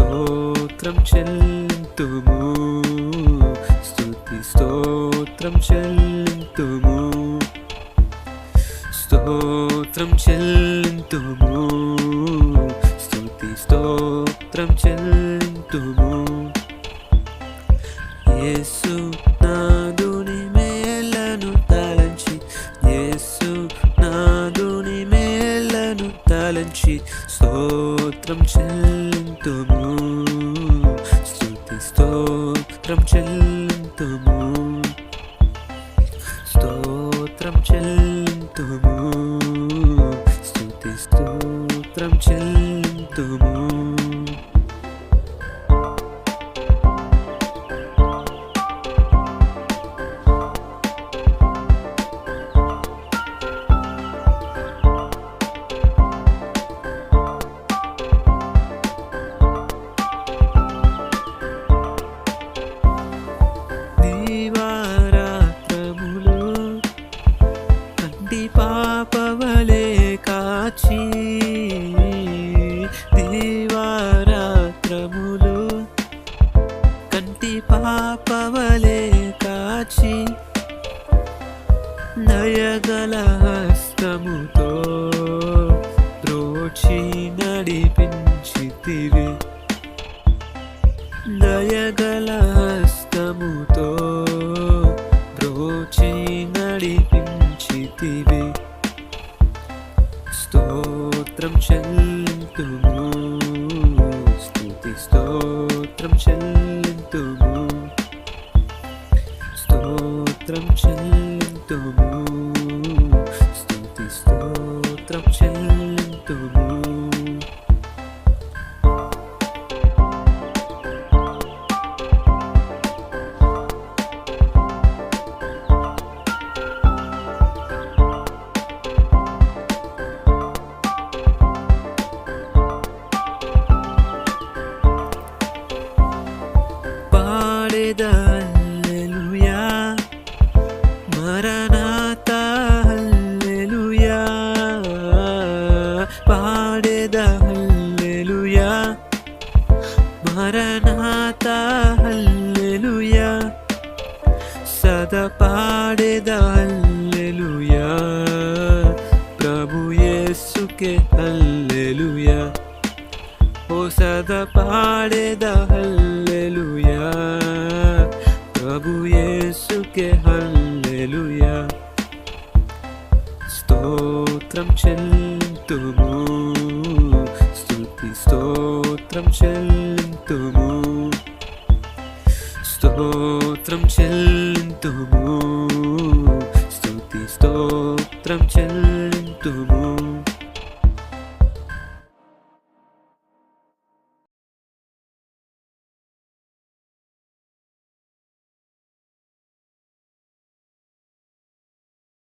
స్తోత్రం చెల్లింతుము. స్తుతి స్తోత్రం చెల్లింతుము. స్తోత్రం చెల్లింతుము. స్తుతి స్తోత్రం చెల్లింతుము. యేసు నాదుని మేలను తలంచి. యేసు నాదుని మేలను తలంచి. స్తోత్రం చెల్లింతుము. స్తోత్రం చెల్లింతుము. స్తోత్రం చెల్లింతుము. స్తుతి స్తోత్రం చెల్లింతుము. దివారాత్రములు కంటి పాపవలే కాచి దివారాత్రములు కంటి పాపవలే కాచి నయగల స్తుతి స్తోత్రం చెల్లింతుము. స్తోత్రం చెల్లింతుము. పాడేద హల్లెలూయా మరణాత హల్లెలూయా పాడేద హల్లెలూయా మరణాత హల్లెలూయా సదా పాడేద హల్లెలూయా ప్రభు యేసుకే హల్లెలూయా ఓ సదా పాడేద హల్లెలూయా ప్రభు యేసుకే హల్లెలూయా. స్తోత్రం చెల్లింతుము. స్తుతి స్తోత్రం చెల్లింతుము. స్తోత్రం చెల్లింతుము. స్తుతి స్తోత్రం చెల్లింతుము.